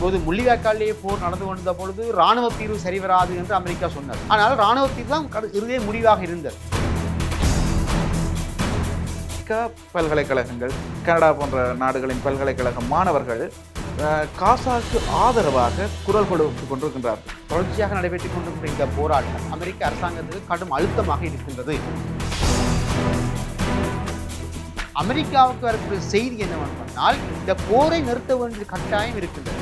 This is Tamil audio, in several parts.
இப்போது முள்ளிவாய்க்காலிலே போர் நடந்து கொண்ட பொழுது ராணுவ தீர்வு சரி வராது என்று அமெரிக்கா சொன்னது. ஆனால் ராணுவ தீர்வு தான் இறுதிய முடிவாக இருந்தது. பல்கலைக்கழகங்கள் கனடா போன்ற நாடுகளின் பல்கலைக்கழக மாணவர்கள் காசாக்கு ஆதரவாக குரல் கொடுத்து கொண்டிருக்கின்றார்கள். தொடர்ச்சியாக நடைபெற்றுக் கொண்டிருக்கிற இந்த போராட்டம் அமெரிக்க அரசாங்கத்துக்கு கடும் அழுத்தமாக இருக்கின்றது. அமெரிக்காவுக்கு வரக்கூடிய செய்தி என்னவென்று சொன்னால் இந்த போரை நிறுத்த வேண்டிய கட்டாயம் இருக்கின்றது.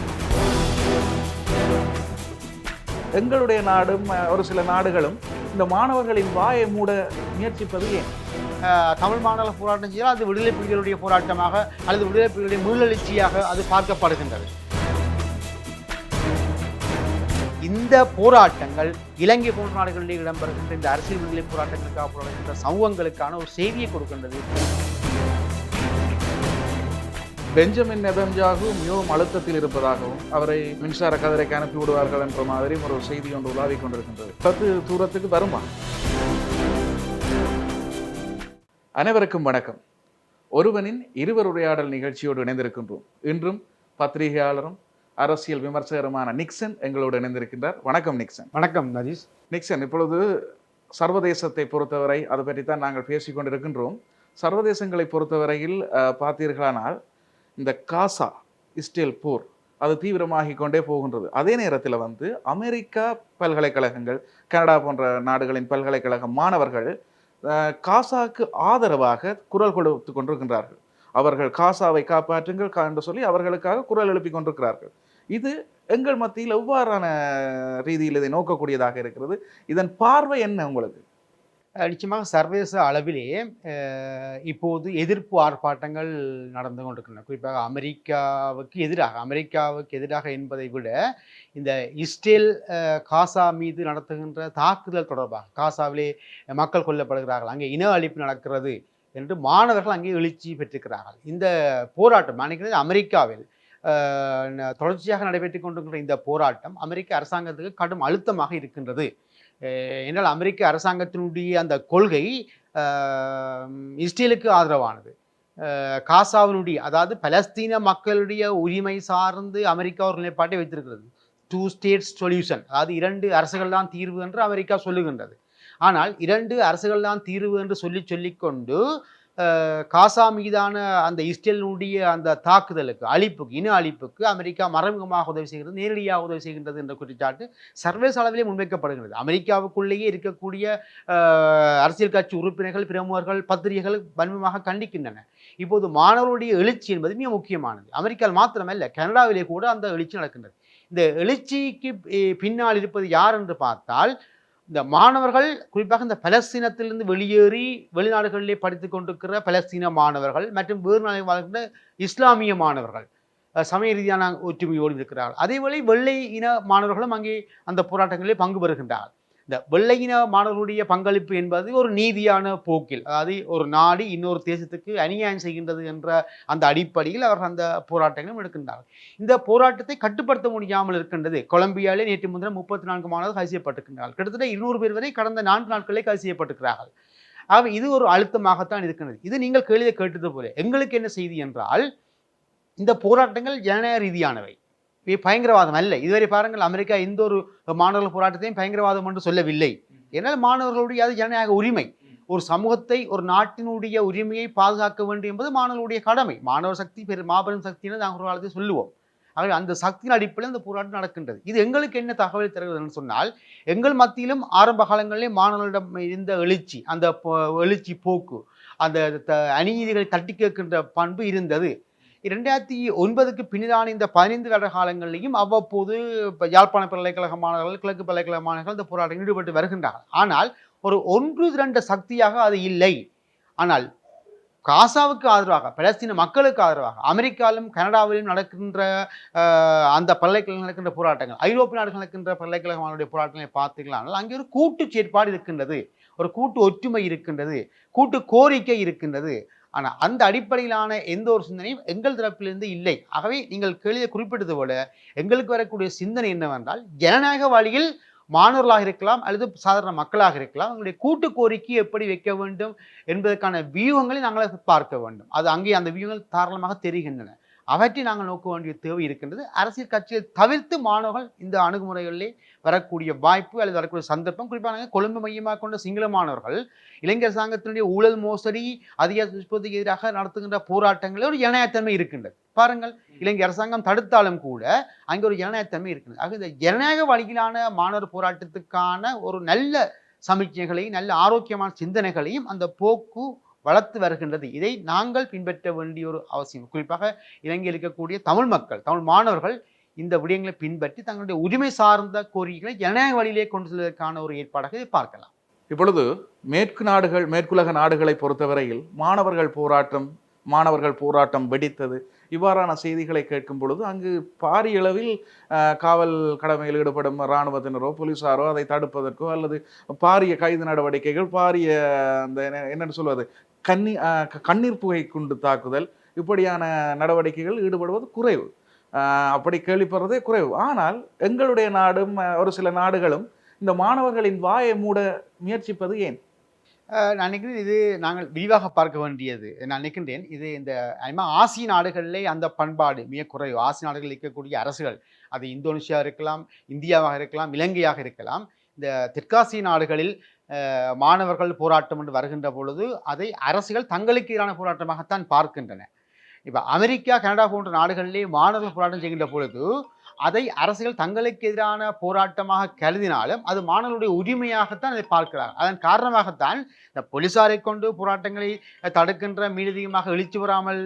எங்களுடைய நாடும் ஒரு சில நாடுகளும் இந்த மாணவர்களின் வாயை மூட முயற்சிப்பது ஏன்? தமிழ் மாநில போராட்டம் செய்தால் அது விடுதலை புலிகளுடைய போராட்டமாக அல்லது விடுதலை புலிகளுடைய மீளெழுச்சியாக அது பார்க்கப்படுகின்றது. இந்த போராட்டங்கள் இலங்கை போன்ற நாடுகளில் இடம்பெறுகின்ற இந்த அரசியல் விடுதலை போராட்டங்களுக்காக போராடுகின்ற சமூகங்களுக்கான ஒரு செய்தியை கொடுக்கின்றது. பெஞ்சமின் நெதன்ஜாகு மிகவும் அழுத்தத்தில் இருப்பதாகவும் அவரை மின்சார கதிரைக்கு அனுப்பி விடுவார்கள் என்ற மாதிரி ஒரு செய்தி ஒன்று உலாவிக் கொண்டிருக்கின்றது. பத்து தூரத்துக்கு வருமா? அனைவருக்கும் வணக்கம். ஒருவனின் இருவர் உரையாடல் நிகழ்ச்சியோடு இணைந்திருக்கின்றோம். இன்றும் பத்திரிகையாளரும் அரசியல் விமர்சகருமான நிக்சன் எங்களோடு இணைந்திருக்கின்றார். வணக்கம் நிக்சன். வணக்கம் நதீஷ். நிக்சன் இப்பொழுது சர்வதேசத்தை பொறுத்தவரை அதை பற்றி தான் நாங்கள் பேசிக் கொண்டிருக்கின்றோம் சர்வதேசங்களை பொறுத்தவரையில் பார்த்தீர்களானால் இந்த காசா இஸ்ரேல் போர் அது தீவிரமாகி கொண்டே போகின்றது. அதே நேரத்தில் வந்து அமெரிக்கா பல்கலைக்கழகங்கள் கனடா போன்ற நாடுகளின் பல்கலைக்கழக மாணவர்கள் காசாவுக்கு காசாக்கு ஆதரவாக குரல் கொடுத்து கொண்டிருக்கின்றார்கள். அவர்கள் காசாவை காப்பாற்றுங்கள் என்று சொல்லி அவர்களுக்காக குரல் எழுப்பி கொண்டிருக்கிறார்கள். இது எங்கள் மத்தியில் எவ்வாறான ரீதியில் இதை நோக்கக்கூடியதாக இருக்கிறது? இதன் பார்வை என்ன உங்களுக்கு? நிச்சயமாக சர்வதேச அளவிலே இப்போது எதிர்ப்பு ஆர்ப்பாட்டங்கள் நடந்து கொண்டிருக்கின்றன. குறிப்பாக அமெரிக்காவுக்கு எதிராக அமெரிக்காவுக்கு எதிராக என்பதை விட இந்த இஸ்ரேல் காசா மீது நடத்துகின்ற தாக்குதல் தொடர்பாக காசாவிலே மக்கள் கொல்லப்படுகிறார்கள் அங்கே இன அழிப்பு நடக்கிறது என்று மாணவர்கள் அங்கே எழுச்சி பெற்றிருக்கிறார்கள். இந்த போராட்டம் நினைக்கிறது அமெரிக்காவில் தொடர்ச்சியாக நடைபெற்றுக் கொண்டிருக்கின்ற இந்த போராட்டம் அமெரிக்க அரசாங்கத்துக்கு கடும் அழுத்தமாக இருக்கின்றது. என்றால் அமெரிக்க அரசாங்கத்தினுடைய அந்த கொள்கை இஸ்ரேலுக்கு ஆதரவானது. காசாவினுடைய அதாவது பலஸ்தீன மக்களுடைய உரிமை சார்ந்து அமெரிக்கா ஒரு நிலைப்பாட்டை வைத்திருக்கிறது. டூ ஸ்டேட்ஸ் சொல்யூஷன் அதாவது இரண்டு அரசுகள் தான் தீர்வு என்று அமெரிக்கா சொல்லுகின்றது. ஆனால் இரண்டு அரசுகள் தான் தீர்வு என்று சொல்லி சொல்லிக்கொண்டு காசா மீதான அந்த இஸ்ரேலினுடைய அந்த தாக்குதலுக்கு அழிப்புக்கு இன அழிப்புக்கு அமெரிக்கா மறைமுகமாக உதவி செய்கிறது நேரடியாக உதவி செய்கின்றது என்ற குற்றச்சாட்டு சர்வதேச அளவிலே முன்வைக்கப்படுகிறது. அமெரிக்காவுக்குள்ளேயே இருக்கக்கூடிய அரசியல் கட்சி உறுப்பினர்கள் பிரமுகர்கள் பத்திரிகைகள் வன்மமாக கண்டிக்கின்றன. இப்போது மாணவர்களுடைய எழுச்சி என்பது மிக முக்கியமானது. அமெரிக்காவில் மாத்திரமல்ல கனடாவிலே கூட அந்த எழுச்சி நடக்கின்றது. இந்த எழுச்சிக்கு பின்னால் இருப்பது யார் என்று பார்த்தால் இந்த மாணவர்கள் குறிப்பாக இந்த பலஸ்தீனத்திலிருந்து வெளியேறி வெளிநாடுகளிலே படித்துக் கொண்டிருக்கிற பலஸ்தீன மாணவர்கள் மற்றும் வேறு நாளில் வாழ்கின்ற இஸ்லாமிய மாணவர்கள் சமய ரீதியான ஒற்றுமையோடு இருக்கிறார்கள். அதேவேளை வெள்ளை இன மாணவர்களும் அங்கே அந்த போராட்டங்களில் பங்கு பெறுகின்றார்கள். இந்த வெள்ளையின மாணவர்களுடைய பங்களிப்பு என்பது ஒரு நீதியான போக்கில் அதாவது ஒரு நாடு இன்னொரு தேசத்துக்கு அநியாயம் செய்கின்றது என்ற அந்த அடிப்படையில் அவர்கள் அந்த போராட்டங்களும் எடுக்கின்றார்கள். இந்த போராட்டத்தை கட்டுப்படுத்த முடியாமல் இருக்கின்றது. கொலம்பியாவிலே நேற்று முன்தினம் முப்பத்தி நான்கு மாணவர்கள் கைது செய்யப்பட்டிருக்கின்றார்கள். கிட்டத்தட்ட இருநூறு பேர் வரை கடந்த நான்கு நாட்களே கைது செய்யப்பட்டிருக்கிறார்கள். ஆக இது ஒரு அழுத்தமாகத்தான் இருக்கின்றது. இது நீங்கள் கேள்வியை கேட்டது போல. எங்களுக்கு என்ன செய்தி என்றால் இந்த போராட்டங்கள் ஜனநாயக ரீதியானவை. பயங்கரவாதம் அல்ல. இதுவரை பாருங்கள் அமெரிக்கா எந்த ஒரு மாணவர்கள் போராட்டத்தையும் பயங்கரவாதம் என்று சொல்லவில்லை. ஏன்னால் மாணவர்களுடைய அது ஜனநாயக உரிமை. ஒரு சமூகத்தை ஒரு நாட்டினுடைய உரிமையை பாதுகாக்க வேண்டும் என்பது மாணவர்களுடைய கடமை. மாணவர் சக்தி பெரு மாபெரும் சக்தின்னு நாங்கள் ஒரு காலத்தில் சொல்லுவோம். ஆகவே அந்த சக்தியின் அடிப்படையில் இந்த போராட்டம் நடக்கின்றது. இது எங்களுக்கு என்ன தகவல் தருகிறதுன்னு சொன்னால் எங்கள் மத்தியிலும் ஆரம்ப காலங்களிலே மாணவர்களிடம் இருந்த எழுச்சி அந்த எழுச்சி போக்கு அந்த த- அநீதிகளை தட்டி கேட்கின்ற பண்பு இருந்தது. இரண்டாயிரத்தி ஒன்பதுக்கு பின்னிலான இந்த பதினைந்து வருட காலங்களிலையும் அவ்வப்போது இப்போ யாழ்ப்பாண பல்கலைக்கழக மாணவர்கள் கிழக்கு பல்கலைக்கழக மாணவர்கள் இந்த போராட்டத்தில் ஈடுபட்டு வருகின்றார்கள். ஆனால் ஒரு ஒன்று இரண்டு சக்தியாக அது இல்லை. ஆனால் காசாவுக்கு ஆதரவாக பலஸ்தீன மக்களுக்கு ஆதரவாக அமெரிக்காவிலும் கனடாவிலும் நடக்கின்ற அந்த பல்கலைக்கழகம் நடக்கின்ற போராட்டங்கள் ஐரோப்பிய நாடுகள் நடக்கின்ற பல்கலைக்கழகமானுடைய போராட்டங்களை பார்த்தீங்களானால் அங்கே ஒரு கூட்டு செயற்பாடு இருக்கின்றது. ஒரு கூட்டு ஒற்றுமை இருக்கின்றது. கூட்டு கோரிக்கை இருக்கின்றது. ஆனால் அந்த அடிப்படையிலான எந்த ஒரு சிந்தனையும் எங்கள் தரப்பிலிருந்து இல்லை. ஆகவே நீங்கள் கேள்வியை குறிப்பிட்டது போல எங்களுக்கு வரக்கூடிய சிந்தனை என்னவென்றால் ஜனநாயக வழியில் மாணவர்களாக இருக்கலாம் அல்லது சாதாரண மக்களாக இருக்கலாம் அவங்களுடைய கூட்டு கோரிக்கை எப்படி வைக்க வேண்டும் என்பதற்கான வியூகங்களை நாங்கள் பார்க்க வேண்டும். அது அங்கே அந்த வியூகங்கள் தாராளமாக தெரிகின்றன. அவற்றை நாங்கள் நோக்க வேண்டிய தேவை இருக்கின்றது. அரசியல் கட்சியை தவிர்த்து மாணவர்கள் இந்த அணுகுமுறைகளிலே வரக்கூடிய வாய்ப்பு அல்லது வரக்கூடிய சந்தர்ப்பம் குறிப்பாக கொழும்பு மையமாக கொண்ட சிங்கள மாணவர்கள் இளைஞர் சங்கத்தினுடைய ஊழல் மோசடி அதிகாரத்துக்கு எதிராக நடத்துகின்ற போராட்டங்களில் ஒரு ஜனநாயகத்தன்மை இருக்கின்றது. பாருங்கள் இலங்கை அரசாங்கம் தடுத்தாலும் கூட அங்கே ஒரு ஜனநாயகத்தன்மை இருக்கின்றது. ஆக இந்த ஜனநாயக வழியிலான மாணவர் போராட்டத்துக்கான ஒரு நல்ல சமிக்ஞைகளையும் நல்ல ஆரோக்கியமான சிந்தனைகளையும் அந்த போக்கு வளர்த்து வருகின்றது. இதை நாங்கள் பின்பற்ற வேண்டிய ஒரு அவசியம். குறிப்பாக இலங்கையில் இருக்கக்கூடிய தமிழ் மக்கள் தமிழ் மாணவர்கள் இந்த விடயங்களை பின்பற்றி தங்களுடைய உரிமை சார்ந்த கோரிக்கைகளை ஜனநாயக வழியிலே கொண்டு செல்வதற்கான ஒரு ஏற்பாடாக பார்க்கலாம். இப்பொழுது மேற்கு நாடுகள் மேற்குலக நாடுகளை பொறுத்தவரையில் மாணவர்கள் போராட்டம் மாணவர்கள் போராட்டம் வெடித்தது. இவ்வாறான செய்திகளை கேட்கும் பொழுது அங்கு பாரிய அளவில் காவல் கடமையில் ஈடுபடும் இராணுவத்தினரோ போலீசாரோ அதை தடுப்பதற்கோ அல்லது பாரிய கைது நடவடிக்கைகள் பாரிய அந்த என்ன- சொல்வது கண்ணி க- கண்ணீர் புகை குண்டு தாக்குதல் இப்படியான நடவடிக்கைகள் ஈடுபடுவது குறைவு. அப்படி கேள்விப்படுறதே குறைவு. ஆனால் எங்களுடைய நாடும் ஒரு சில நாடுகளும் இந்த மாணவர்களின் வாயை மூட முயற்சிப்பது ஏன்? நான் நினைக்கிறேன் இது நாங்கள் விரிவாக பார்க்க வேண்டியது. நான் நினைக்கின்றேன் இது இந்த ஆசிய நாடுகளிலே அந்த பண்பாடு மிக குறைவு. ஆசிய நாடுகளில் இருக்கக்கூடிய அரசுகள் அது இந்தோனேஷியா இருக்கலாம் இந்தியாவாக இருக்கலாம் இலங்கையாக இருக்கலாம் இந்த தெற்காசிய நாடுகளில் மாணவர்கள் போராட்டம் என்று வருகின்ற பொழுது அதை அரசுகள் தங்களுக்கு எதிரான போராட்டமாகத்தான் பார்க்கின்றன. இப்போ அமெரிக்கா கனடா போன்ற நாடுகளிலே மாணவர்கள் போராட்டம் செய்கின்ற பொழுது அதை அரசுகள் தங்களுக்கு எதிரான போராட்டமாக கருதினாலும் அது மாணவர்களுடைய உரிமையாகத்தான் அதை பார்க்கிறார் அதன் காரணமாகத்தான் இந்த போலீசாரை கொண்டு போராட்டங்களை தடுக்கின்ற மீனதிகமாக எழுச்சி வராமல்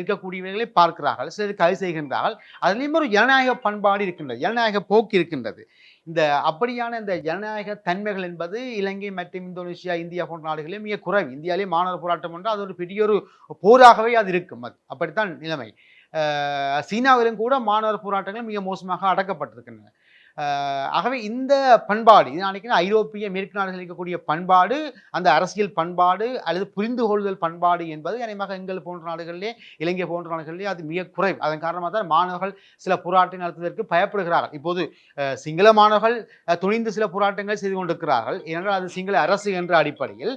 இருக்கக்கூடியவர்களை பார்க்கிறார்கள். சிலர் கைது செய்கின்றார்கள். அதுலேயும் ஒரு ஜனநாயக பண்பாடு இருக்கின்றது ஜனநாயக போக்கு இருக்கின்றது. இந்த அப்படியான இந்த ஜனநாயக தன்மைகள் என்பது இலங்கை மற்றும் இந்தோனேஷியா இந்தியா போன்ற நாடுகளிலே மிக குறைவு. இந்தியாவிலே மாணவர் போராட்டம் என்றால் அது ஒரு பெரிய ஒரு போராகவே அது இருக்கும். அது அப்படித்தான் நிலைமை. சீனாவிலும் கூட மாணவர் போராட்டங்கள் மிக மோசமாக அடக்கப்பட்டிருக்கின்றன. ஆகவே இந்த பண்பாடு இது நினைக்கிறேன் ஐரோப்பிய மேற்கு நாடுகளில் இருக்கக்கூடிய பண்பாடு அந்த அரசியல் பண்பாடு அல்லது புரிந்து கொள்ளுதல் பண்பாடு என்பது அநேகமாக எங்கள் போன்ற நாடுகளிலே இலங்கை போன்ற நாடுகளிலே அது மிக குறைவு. அதன் காரணமாக தான் மாணவர்கள் சில போராட்டம் நடத்துவதற்கு பயப்படுகிறார்கள். இப்போது சிங்கள மாணவர்கள் துணிந்து சில போராட்டங்களை செய்து கொண்டிருக்கிறார்கள். ஏனென்றால் அது சிங்கள அரசு என்ற அடிப்படையில்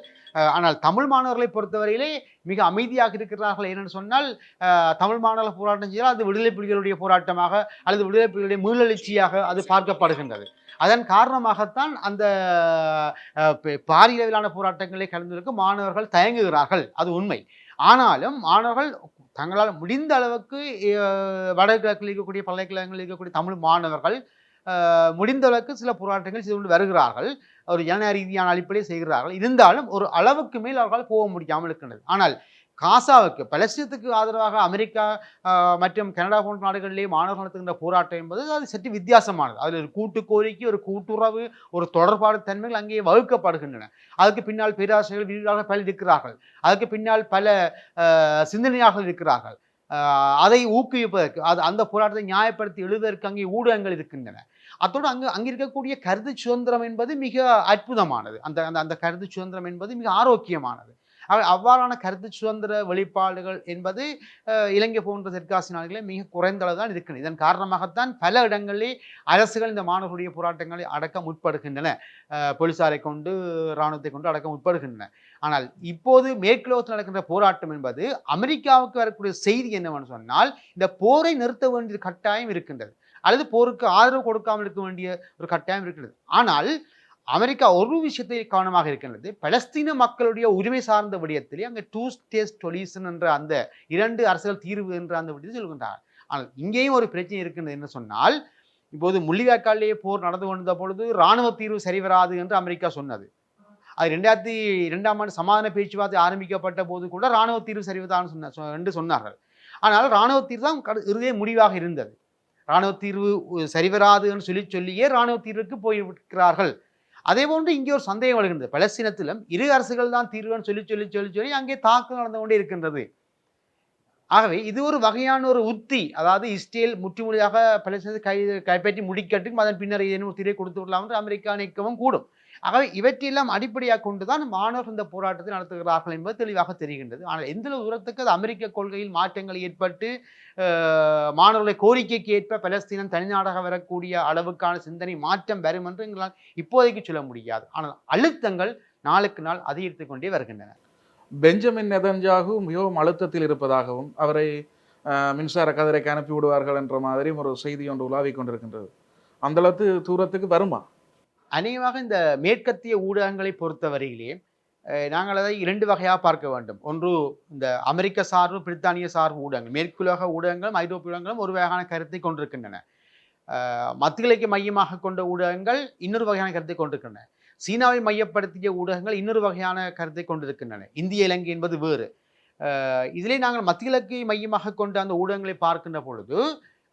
ஆனால் தமிழ் மாணவர்களை பொறுத்தவரையிலே மிக அமைதியாக இருக்கிறார்கள். ஏனென்று சொன்னால் தமிழ் மாணவர்கள் போராட்டம் செய்தால் அது விடுதலை புலிகளுடைய போராட்டமாக அல்லது விடுதலை புலிகளுடைய மீளெழுச்சியாக அது பார்க்கப்படுகின்றது. அதன் காரணமாகத்தான் அந்த பாரியளவிலான பாரிய அளவிலான போராட்டங்களை கலந்துருக்கு மாணவர்கள் தயங்குகிறார்கள். அது உண்மை. ஆனாலும் மாணவர்கள் தங்களால் முடிந்த அளவுக்கு வடகிழக்கில் இருக்கக்கூடிய பல்கலைக்கழகங்களில் இருக்கக்கூடிய தமிழ் மாணவர்கள் முடிந்தளவுக்கு முடிந்த அளவுக்கு சில போராட்டங்கள் செய்து கொண்டு வருகிறார்கள். ஒரு இன ரீதியான அடிப்படையில் செய்கிறார்கள். இருந்தாலும் ஒரு அளவுக்கு மேல் அவர்களால் போக முடியாமல் இருக்கின்றது. ஆனால் காசாவுக்கு பலஸ்தீனத்துக்கு ஆதரவாக அமெரிக்கா மற்றும் கனடா போன்ற நாடுகளிலே மாணவர்கள் நடத்துகின்ற போராட்டம் என்பது அது சற்று வித்தியாசமானது. அதில் ஒரு கூட்டு கோரிக்கை ஒரு கூட்டுறவு ஒரு தொடர்பாடு தன்மைகள் அங்கே வகுக்கப்படுகின்றன. அதுக்கு பின்னால் பேராசிரியர்கள் விரிவாக பல இருக்கிறார்கள். அதுக்கு பின்னால் பல சிந்தனையாளர்கள் இருக்கிறார்கள். அதை ஊக்குவிப்பதற்கு அது அந்த போராட்டத்தை நியாயப்படுத்தி எழுதுவதற்கு அங்கே ஊடகங்கள் இருக்கின்றன. அத்தோடு அங்கு அங்கே இருக்கக்கூடிய கருத்து சுதந்திரம் என்பது மிக அற்புதமானது. அந்த அந்த அந்த கருத்து சுதந்திரம் என்பது மிக ஆரோக்கியமானது. அவ்வாறான கருத்து சுதந்திர வெளிப்பாடுகள் என்பது இலங்கை போன்ற தெற்காசிய நாடுகளில் மிக குறைந்த அளவு தான் இருக்கிறது இதன் காரணமாகத்தான் பல இடங்களிலே அரசுகள் இந்த மாணவர்களுடைய போராட்டங்களை அடக்க முற்படுகின்றன. போலீசாரை கொண்டு இராணுவத்தை கொண்டு அடக்க முற்படுகின்றன. ஆனால் இப்போது மேற்குலகத்தில் நடக்கின்ற போராட்டம் என்பது அமெரிக்காவுக்கு வரக்கூடிய செய்தி என்னவென்று சொன்னால் இந்த போரை நிறுத்த வேண்டிய கட்டாயம் இருக்கின்றது. அல்லது போருக்கு ஆதரவு கொடுக்காமல் இருக்க வேண்டிய ஒரு கட்டாயம் இருக்கிறது ஆனால் அமெரிக்கா ஒரு விஷயத்தில் கவனமாக இருக்கின்றது. பலஸ்தீன மக்களுடைய உரிமை சார்ந்த விடயத்திலே அங்கே டூ ஸ்டேட் சொல்யூஷன் என்ற அந்த இரண்டு அரசுகள் தீர்வு என்ற அந்த விடயத்தை சொல்கின்றார் ஆனால் இங்கேயும் ஒரு பிரச்சனை இருக்கின்றது என்று சொன்னால் இப்போது முள்ளிவாய்க்காலிலேயே போர் நடந்து கொண்டிருந்த பொழுது இராணுவ தீர்வு சரிவராது என்று அமெரிக்கா சொன்னது. அது ரெண்டாயிரத்தி இரண்டாம் ஆண்டு சமாதான பேச்சுவார்த்தை ஆரம்பிக்கப்பட்ட போது கூட இராணுவ தீர்வு சரிவதான் சொன்ன என்று சொன்னார்கள். ஆனால் இராணுவ தீர்வு தான் கடு- இறுதிய முடிவாக இருந்தது. இராணுவ தீர்வு சரிவராதுன்னு சரிவராது என்று சொல்லி சொல்லியே இராணுவ தீர்வுக்கு போயிருக்கிறார்கள் அதே போன்று இங்கே ஒரு சந்தேகம் வருகின்றது. பலஸ்தீனத்திலும் இரு அரசுகள் தான் தீர்வுன்னு சொல்லி சொல்லி சொல்லி சொல்லி அங்கே தாக்கு நடந்து கொண்டே இருக்கின்றது. ஆகவே இது ஒரு வகையான ஒரு உத்தி. அதாவது இஸ்ரேல் முற்றுமுறையாக பலஸ்தீனத்தை கை கைப்பற்றி முடிக்கட்டும் அதன் பின்னர் ஏதேனும் ஒரு தீர்வை கொடுத்து விடலாம் என்று அமெரிக்கா நிற்கவும் கூடும். ஆகவே இவற்றையெல்லாம் அடிப்படையாக கொண்டுதான் மாணவர்கள் இந்த போராட்டத்தை நடத்துகிறார்கள் என்பது தெளிவாக தெரிகின்றது. ஆனால் எந்த தூரத்துக்கு அது அமெரிக்க கொள்கையில் மாற்றங்கள் ஏற்பட்டு மாணவர்களை கோரிக்கைக்கு ஏற்ப பலஸ்தீனம் தனிநாடாக வரக்கூடிய அளவுக்கான சிந்தனை மாற்றம் வரும் என்று எங்களால் இப்போதைக்கு சொல்ல முடியாது. ஆனால் அழுத்தங்கள் நாளுக்கு நாள் அதிகரித்து கொண்டே வருகின்றன. பெஞ்சமின் நெதன்ஜாகு மிகவும் அழுத்தத்தில் இருப்பதாகவும் அவரை மின்சார கதிரைக்கு அனுப்பி விடுவார்கள் என்ற மாதிரி ஒரு செய்தி ஒன்று உலாவிக் கொண்டிருக்கின்றது. அந்த அளவுக்கு தூரத்துக்கு வருமா? அநேகமாக இந்த மேற்கத்திய ஊடகங்களை பொறுத்தவரையிலே நாங்கள் அதை இரண்டு வகையாக பார்க்க வேண்டும். ஒன்று இந்த அமெரிக்க சார்பு பிரித்தானிய சார்பு ஊடகங்கள் மேற்குலக ஊடகங்களும் ஐரோப்பிய ஊடகங்களும் ஒரு வகையான கருத்தை கொண்டிருக்கின்றன. அஹ், மையமாக கொண்ட ஊடகங்கள் இன்னொரு வகையான கருத்தை கொண்டிருக்கின்றன. சீனாவை மையப்படுத்திய ஊடகங்கள் இன்னொரு வகையான கருத்தை கொண்டிருக்கின்றன. இந்திய இலங்கை என்பது வேறு. இதிலே நாங்கள் மத்திய இலக்கை மையமாக கொண்ட அந்த ஊடகங்களை பார்க்கின்ற பொழுது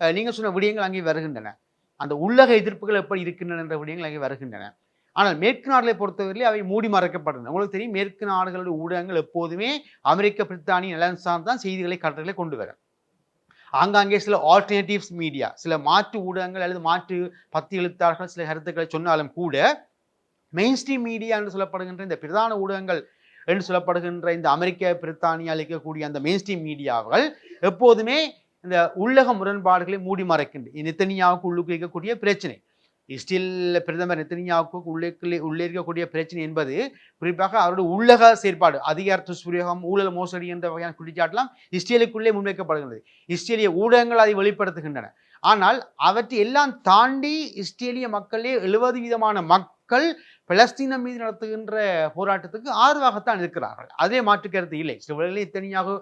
நீங்கள் சொன்ன விடயங்கள் அங்கே வருகின்றன. அந்த உள்ளக எதிர்ப்புகள் எப்படி இருக்கின்றன என்ற விடயங்கள் அங்கே வருகின்றன. ஆனால் மேற்கு நாடுகளை பொறுத்தவரையிலே அவை மூடி மறைக்கப்படுகின்றன உங்களுக்கு தெரியும் மேற்கு நாடுகளுடைய ஊடகங்கள் எப்போதுமே அமெரிக்க பிரித்தானிய நலன் சார்ந்தான் செய்திகளை கட்டுரைகளை கொண்டு வரும். ஆங்காங்கே சில ஆல்டர்னேட்டிவ்ஸ் மீடியா சில மாற்று ஊடகங்கள் அல்லது மாற்று பத்தி எழுத்தாளர்கள் சில கருத்துக்களை சொன்னாலும் கூட மெயின்ஸ்ட்ரீம் மீடியா என்று சொல்லப்படுகின்ற இந்த பிரதான ஊடகங்கள் என்று சொல்லப்படுகின்ற இந்த அமெரிக்க பிரித்தானியா அளிக்கக்கூடிய அந்த மெயின்ஸ்ட்ரீம் மீடியாக்கள் எப்போதுமே இந்த உள்ளக முரண்பாடுகளை மூடி மறைக்கின்ற நித்தனியாவுக்கு உள்ளுக்கு இருக்கக்கூடிய பிரச்சனை. இஸ்டில் பிரதமர் நெத்தனியாவுக்கு உள்ளே உள்ளே இருக்கக்கூடிய பிரச்சனை என்பது குறிப்பாக அவருடைய உள்ளக செயற்பாடு அதிகார துஷ்பிரயோகம் ஊழல் மோசடி என்ற வகையான குற்றச்சாட்டெல்லாம் இஸ்ரேலுக்குள்ளே முன்வைக்கப்படுகிறது இஸ்ரேலிய ஊடகங்கள் அதை வெளிப்படுத்துகின்றன. ஆனால் அவற்றை எல்லாம் தாண்டி இஸ்ரேலிய மக்களே எழுபது விதமான மக்கள் பலஸ்தீனம் மீது நடத்துகின்ற போராட்டத்துக்கு ஆர்வமாகத்தான் இருக்கிறார்கள். அதே மாற்று கருத்து இல்லை. சிலவர்களே தனியாக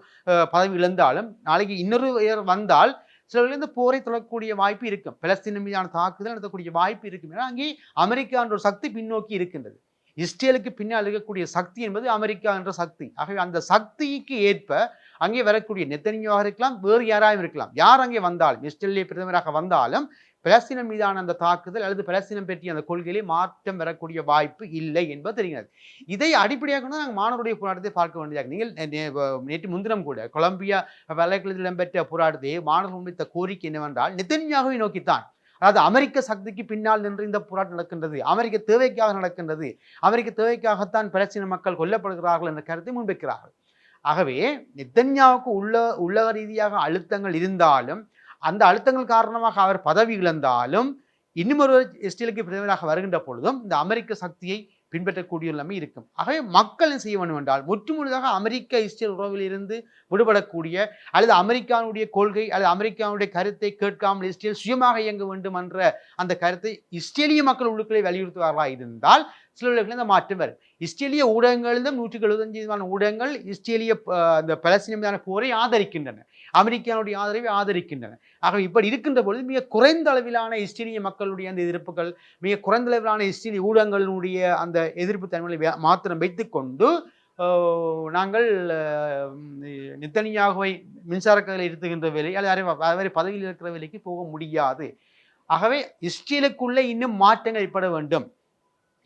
பதவி இழந்தாலும் நாளைக்கு இன்னொரு வந்தால் சில இந்த போரை தொடரக்கூடிய வாய்ப்பு இருக்கும். பலஸ்தீனம் மீதான தாக்குதல் நடத்தக்கூடிய வாய்ப்பு இருக்கும். ஏன்னா அங்கே அமெரிக்கா என்ற ஒரு சக்தி பின்னோக்கி இருக்கின்றது. இஸ்ரேலுக்கு பின்னால் இருக்கக்கூடிய சக்தி என்பது அமெரிக்கா என்ற சக்தி. ஆகவே அந்த சக்திக்கு ஏற்ப அங்கே வரக்கூடிய நெத்தனியாக இருக்கலாம் வேறு யாராயும் இருக்கலாம். யார் அங்கே வந்தாலும் இஸ்ரேலிய பிரதமராக வந்தாலும் பலஸ்தீனம் மீதான அந்த தாக்குதல் அல்லது பலஸ்தீனம் பற்றிய அந்த கொள்கையிலே மாற்றம் வரக்கூடிய வாய்ப்பு இல்லை என்பது தெரிகிறது. இதை அடிப்படையாக கொண்டு நாங்கள் மாணவருடைய போராட்டத்தை பார்க்க வேண்டியதாக நீங்கள் நேற்று முன்தினம் கூட கொலம்பியா வழக்கில் இடம்பெற்ற போராட்டத்தை மாணவர்கள் முன்வைத்த கோரிக்கை என்னவென்றால் நிதன்யாகவை நோக்கித்தான். அதாவது அமெரிக்க சக்திக்கு பின்னால் நின்று இந்த போராட்டம் நடக்கின்றது அமெரிக்க தேவைக்காக நடக்கின்றது அமெரிக்க தேவைக்காகத்தான் பலஸ்தீன மக்கள் கொல்லப்படுகிறார்கள் என்ற கருத்தை முன்வைக்கிறார்கள். ஆகவே நித்தன்யாவுக்கு உள்ள உள்ளக ரீதியாக அழுத்தங்கள் இருந்தாலும் அந்த அழுத்தங்கள் காரணமாக அவர் பதவி இழந்தாலும் இன்னும் ஒரு இஸ்ரேலுக்கு பிரதமராக வருகின்ற பொழுதும் இந்த அமெரிக்க சக்தியை பின்பற்றக்கூடிய நிலைமை இருக்கும். ஆகவே மக்கள் என்ன செய்ய வேண்டும் என்றால் முற்றுமுழுதாக அமெரிக்க இஸ்ரேல் உறவில் இருந்து விடுபடக்கூடிய அல்லது அமெரிக்காவுடைய கொள்கை அல்லது அமெரிக்காவுடைய கருத்தை கேட்காமல் இஸ்ரேல் சுயமாக இயங்க வேண்டும் என்ற அந்த கருத்தை இஸ்ரேலிய மக்கள் உள்ளுக்களை வலியுறுத்துவார்களாக இருந்தால் சில இந்த மாற்றம் வரும். இஸ்ரேலிய ஊடகங்களிலும் நூற்றுக்கு எழுபத்தஞ்சு விதமான ஊடகங்கள் இஸ்ரேலிய அந்த பலஸ்தீன மீதான போரை ஆதரிக்கின்றன. அமெரிக்காவுடைய ஆதரவை ஆதரிக்கின்றன. ஆகவே இப்படி இருக்கின்ற பொழுது மிக குறைந்த அளவிலான இஸ்ரேலிய மக்களுடைய அந்த எதிர்ப்புகள் மிக குறைந்த அளவிலான இஸ்ரேலிய ஊடகங்களினுடைய அந்த எதிர்ப்பு தன்மைகளை மாத்திரம் வைத்துக்கொண்டு நாங்கள் நித்தனியாகவே நித்தனியாகவை மின்சார கதிரை இருத்துகின்ற வேலை அல்லது வேறு பதவியில் இருக்கிற வேலைக்கு போக முடியாது. ஆகவே இஸ்ரேலுக்குள்ளே இன்னும் மாற்றங்கள் ஏற்பட வேண்டும்.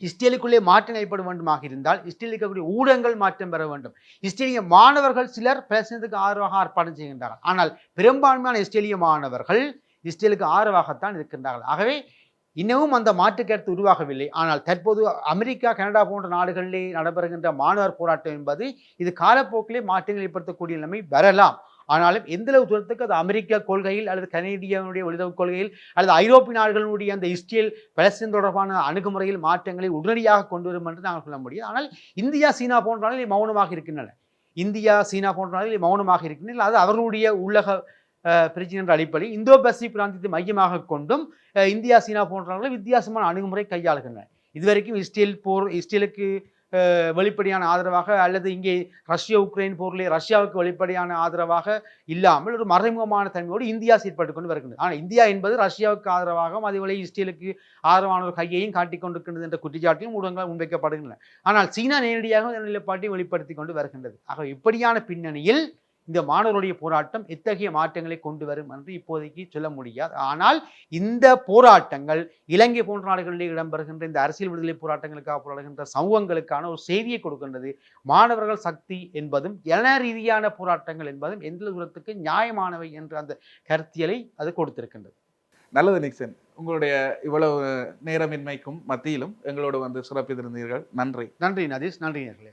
இஸ்ரேலுக்குள்ளே மாற்றம் ஏற்பட வேண்டுமாக இருந்தால் இஸ்ரேலில் இருக்கக்கூடிய ஊடகங்கள் மாற்றம் பெற வேண்டும். இஸ்ரேலிய மாணவர்கள் சிலர் பேசினதுக்கு ஆர்வமாக ஆர்ப்பாட்டம் செய்கின்றார்கள். ஆனால் பெரும்பான்மையான இஸ்ரேலிய மாணவர்கள் இஸ்ரேலுக்கு ஆதரவாகத்தான் இருக்கின்றார்கள். ஆகவே இன்னமும் அந்த மாற்றுக்கருத்து உருவாகவில்லை. ஆனால் தற்போது அமெரிக்கா கனடா போன்ற நாடுகளிலே நடைபெறுகின்ற மாணவர் போராட்டம் என்பது இது காலப்போக்கிலே மாற்றங்கள் ஏற்படுத்தக்கூடிய நிலைமை வரலாம். ஆனாலும் எந்தளவு தூரத்துக்கு அது அமெரிக்க கொள்கையில் அல்லது கனேடியனுடைய வெளியுறவு கொள்கையில் அல்லது ஐரோப்பிய நாடுகளுடைய அந்த இஸ்ரேல் பலஸ்தீன் தொடர்பான அணுகுமுறையில் மாற்றங்களை உடனடியாக கொண்டு வரும் என்று நாங்கள் சொல்ல முடியும். ஆனால் இந்தியா சீனா போன்ற நாடுகள் மௌனமாக இருக்கின்றன. இந்தியா சீனா போன்ற நாடுகள் மௌனமாக இருக்கின்றன. அது அவர்களுடைய உள்ளக பிரச்சனை என்ற அடிப்படையில் இந்தோ பசிபிக் பிராந்தியத்தை மையமாக கொண்டும் இந்தியா சீனா போன்ற வித்தியாசமான அணுகுமுறை கையாளுகின்றன. இதுவரைக்கும் இஸ்ரேல் போர் இஸ்ரேலுக்கு வெளிப்படையான ஆதரவாக அல்லது இங்கே ரஷ்யா உக்ரைன் போரிலே ரஷ்யாவுக்கு வெளிப்படையான ஆதரவாக இல்லாமல் ஒரு மறைமுகமான தன்மையோடு இந்தியா செயற்பட்டு கொண்டு வருகிறது ஆனால் இந்தியா என்பது ரஷ்யாவுக்கு ஆதரவாகவும் அதேவேளை இஸ்ரேலுக்கு ஆதரவான ஒரு கையையும் காட்டிக் கொண்டிருக்கின்றது என்ற குற்றச்சாட்டையும் ஊடகங்கள் முன்வைக்கப்படுகின்றன. ஆனால் சீனா நேரடியாக நிலைப்பாட்டையும் வெளிப்படுத்தி கொண்டு வருகின்றது. ஆக இப்படியான பின்னணியில் இந்த மாணவருடைய போராட்டம் எத்தகைய மாற்றங்களை கொண்டு வரும் என்று இப்போதைக்கு சொல்ல முடியாது. ஆனால் இந்த போராட்டங்கள் இலங்கை போன்ற நாடுகளில் இடம்பெறுகின்ற இந்த அரசியல் விடுதலை போராட்டங்களுக்காக போராடுகின்ற சமூகங்களுக்கான ஒரு செய்தியை கொடுக்கின்றது. மாணவர்கள் சக்தி என்பதும் இன ரீதியான போராட்டங்கள் என்பதும் எந்த தூரத்துக்கு நியாயமானவை என்ற அந்த கருத்தியலை அது கொடுத்திருக்கின்றது. நல்லது நிக்சன். உங்களுடைய இவ்வளவு நேரமின்மைக்கும் மத்தியிலும் எங்களோடு வந்து சிறப்பித்திருந்தீர்கள். நன்றி. நன்றி நதீஷ். நன்றி நேர்களே.